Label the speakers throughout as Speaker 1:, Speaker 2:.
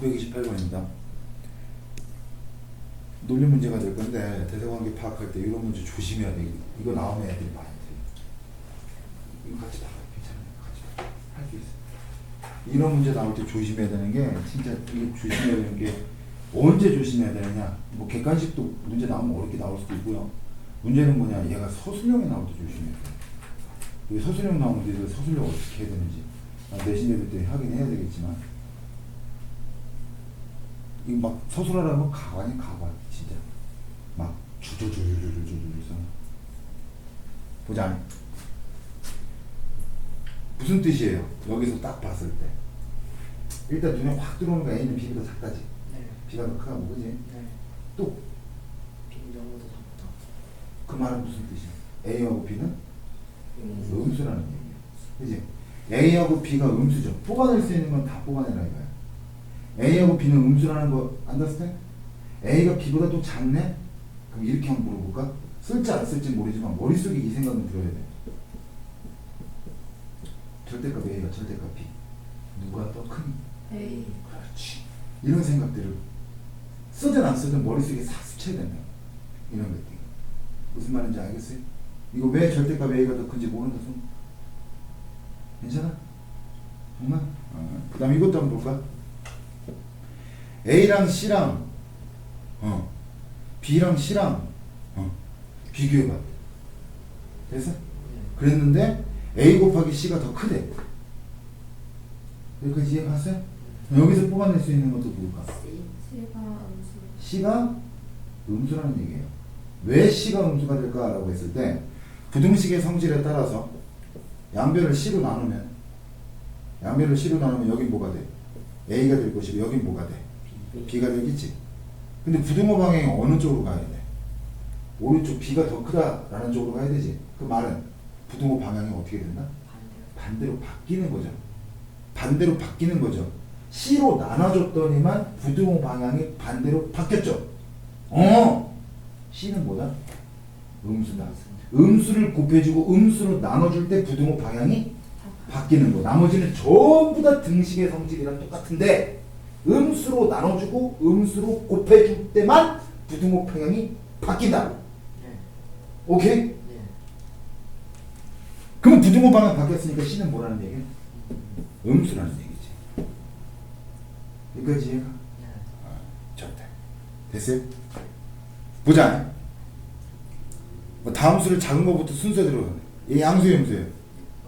Speaker 1: 928번입니다. 논리 문제가 될 건데 대사관계 파악할 때 이런 문제 조심해야 돼. 이거 나오면 애들이 많이 돼. 이거 같이 다 괜찮아요. 같이 할 수 있어. 이런 문제 나올 때 조심해야 되는 게 진짜 이게 조심해야 되는 게 언제 조심해야 되느냐. 뭐 객관식도 문제 나오면 어렵게 나올 수도 있고요. 문제는 뭐냐. 얘가 서술형이 나올 때 조심해야 돼. 이 서술형 나오는데 서술형 어떻게 해야 되는지 아, 내신 예배 때 하긴 해야 되겠지만 이거 막 서술하라면 가관이 가관 진짜 막 주저주저주저주저 보자 무슨 뜻이에요? 여기서 딱 봤을 때 일단 눈에 확 들어오는 거 A는 B보다 작다지
Speaker 2: 네.
Speaker 1: B가 더 크다 뭐 그지?
Speaker 2: 네.
Speaker 1: 또그
Speaker 2: 빈정보다 작다.
Speaker 1: 말은 무슨 뜻이야? A하고 B는
Speaker 2: 음.
Speaker 1: 음수라는 얘기예요. 그지? A하고 B가 음수죠. 뽑아낼 수 있는 건 다 뽑아내라 이거야. A하고 B는 음수라는 거 understand? A가 B보다 또 작네? 그럼 이렇게 한번 물어볼까? 쓸지 안 쓸지 모르지만 머릿속에 이 생각은 들어야 돼. 절대값 A가 절대값 B. 누가 더 큰?
Speaker 3: A
Speaker 1: 그렇지. 이런 생각들을 쓰든 안 쓰든 머릿속에 싹 스쳐야 된다. 이런 것들. 무슨 말인지 알겠어요? 이거 왜 절대값 A가 더 큰지 모른다 손. 괜찮아? 정말? 어. 그 다음 이것도 한번 볼까? A랑 C랑 어, B랑 C랑 어, 비교해봐. 됐어?
Speaker 2: 네.
Speaker 1: 그랬는데 A 곱하기 C가 더 크대. 여기까지 이해 갔어요? 여기서 뽑아낼 수 있는 것도 뭘까?
Speaker 3: C가 음수
Speaker 1: C가 음수라는 얘기예요. 왜 C가 음수가 될까라고 했을 때 부등식의 성질에 따라서 양변을 C로 나누면 양변을 C로 나누면 여긴 뭐가 돼? A가 될 것이고 여긴 뭐가 돼? B가 되겠지. 근데 부등호 방향이 어느 쪽으로 가야 돼? 오른쪽 B가 더 크다라는 쪽으로 가야 되지. 그 말은 부등호 방향이 어떻게 된다?
Speaker 2: 반대로.
Speaker 1: 반대로 바뀌는 거죠. 반대로 바뀌는 거죠. C로 나눠줬더니만 부등호 방향이 반대로 바뀌었죠. 어! C는 뭐다? 음수다. 음수를 곱해주고 음수로 나눠줄 때 부등호 방향이 바뀌는 거. 나머지는 전부 다 등식의 성질이랑 똑같은데 음수로 나눠주고 음수로 곱해줄 때만 부등호 방향이 바뀐다.
Speaker 2: 네.
Speaker 1: 오케이?
Speaker 2: 네.
Speaker 1: 그럼 부등호 방향 바뀌었으니까 C는 뭐라는 얘기야? 음수라는 얘기지. 여기까지 이해가?
Speaker 2: 네.
Speaker 1: 아, 좋다. 됐어요? 보자. 뭐 다음 수를 작은 거부터 순서대로. 얘 양수예요, 음수예요?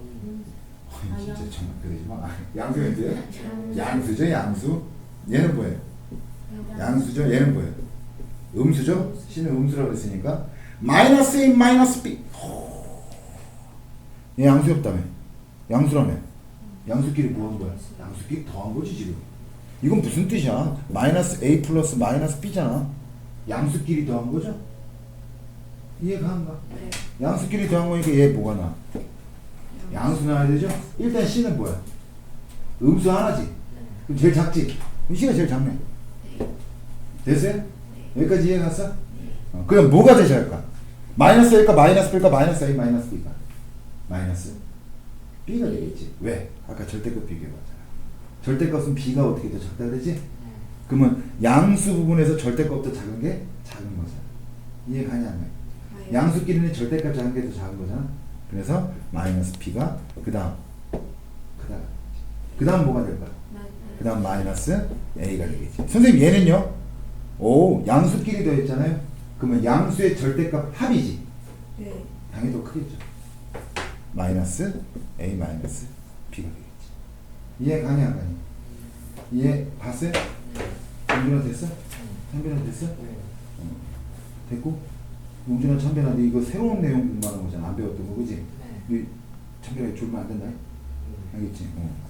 Speaker 2: 음.
Speaker 1: 어이, 진짜 정말 그러지 마. 양수 음수예요? 양수죠, 양수. 얘는 뭐예요? 양수죠, 얘는 뭐예요? 음수죠? C는 음수라고 했으니까 마이너스 A 마이너스 B. 얘 양수였다며. 양수라며. 양수끼리 뭐한 거야? 양수끼리 더한 거지 지금. 이건 무슨 뜻이야? 마이너스 A 플러스 마이너스 B잖아. 양수끼리 더한 거죠? 이해가 안 가?
Speaker 3: 네
Speaker 1: 양수끼리 더한 거니까 얘 뭐가 나? 양수 나와야 되죠? 일단 C는 뭐야? 음수 하나지.
Speaker 2: 네.
Speaker 1: 그럼 제일 작지? C가 제일 작네.
Speaker 3: 네
Speaker 1: 됐어요? 여기까지 이해 갔어? 어, 그럼 뭐가 되셔야 할까? 마이너스 A일까 마이너스 B일까 마이너스 A 마이너스 B가 마이너스 B가 되겠지. 왜? 아까 절대값 비교해봤잖아. 절대값은 B가 어떻게 더 작다 그러지?
Speaker 2: 네.
Speaker 1: 그러면 양수 부분에서 절대값도 작은 게 작은 거잖아. 이해 가냐 안 가?
Speaker 3: 가요.
Speaker 1: 양수끼리는 절대값 작은 게 더 작은 거잖아. 그래서 마이너스 B가 그 다음 그 다음 그 다음 뭐가 될까? 그 다음 마이너스 A가 되겠지. 선생님 얘는요? 오 양수끼리 더했잖아요. 그러면 양수의 절대값 합이지.
Speaker 3: 네
Speaker 1: 당연히 더 크겠죠. 마이너스 A 마이너스 B가 되겠지. 이해 가냐 안 가냐? 이해 봤어요?
Speaker 2: 네.
Speaker 1: 용준아 됐어?
Speaker 2: 네.
Speaker 1: 찬빈아 됐어?
Speaker 2: 네.
Speaker 1: 어. 됐고? 용준아 찬빈아 너 이거 새로운 내용 공부하는 거잖아. 안 배웠던 거 그지?
Speaker 2: 네.
Speaker 1: 너 찬빈아 졸면 안 된다.
Speaker 2: 음.
Speaker 1: 알겠지? 어.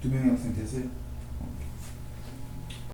Speaker 1: 두 명의 학생 됐어요?